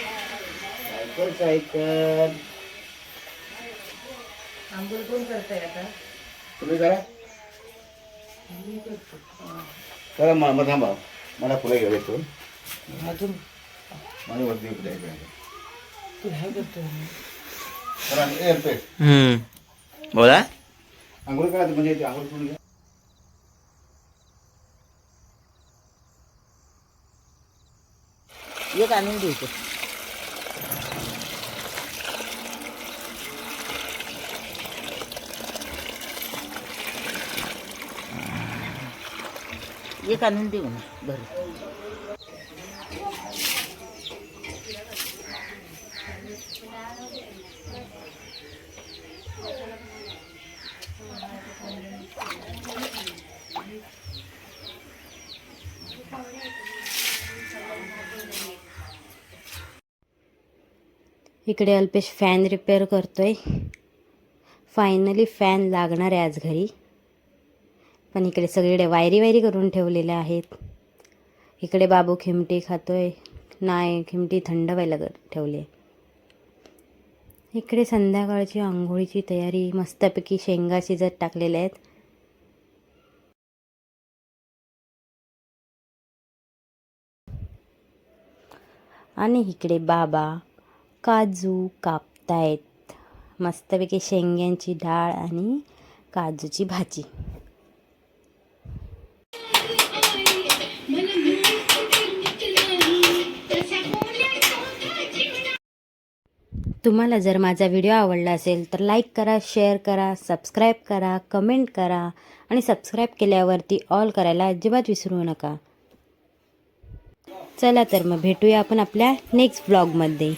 Cycle cycle आंघोळ कोण करताय आता तुम्ही करा करा मला मला थांबा मला फुलं घेऊन येतो अजून माझ्या वरती इकडे आहे, आहे. तू ह्या करतो करा येतोय. हम्म. बोला आंघोळ करा म्हणजे आंघोळ करून घ्या. एक आणून देतो. एक आणून देऊ ना बरं. इकडे अल्पेश फॅन रिपेअर करतोय. फायनली फॅन लागणार आहे आज घरी. पण इकडे सगळीकडे वायरी वायरी करून ठेवलेल्या आहेत. इकडे बाबू खिमटी खातोय. नाही खिमटी थंड व्हायला ठेवली इकडे संध्याकाळची आंघोळीची तयारी मस्तपैकी शेंगा शिजत टाकलेल्या आहेत. आणि इकडे बाबा काजू कापतायत. मस्तपैकी शेंग्यांची डाळ आणि काजूची भाजी. तुम्हाला जर माझा व्हिडिओ आवडला असेल तर लाईक करा शेअर करा सबस्क्राईब करा कमेंट करा आणि सबस्क्राईब केल्यावरती ऑल करायला अजिबात विसरू नका. चला तर मग भेटूया आपण आपल्या नेक्स्ट ब्लॉगमध्ये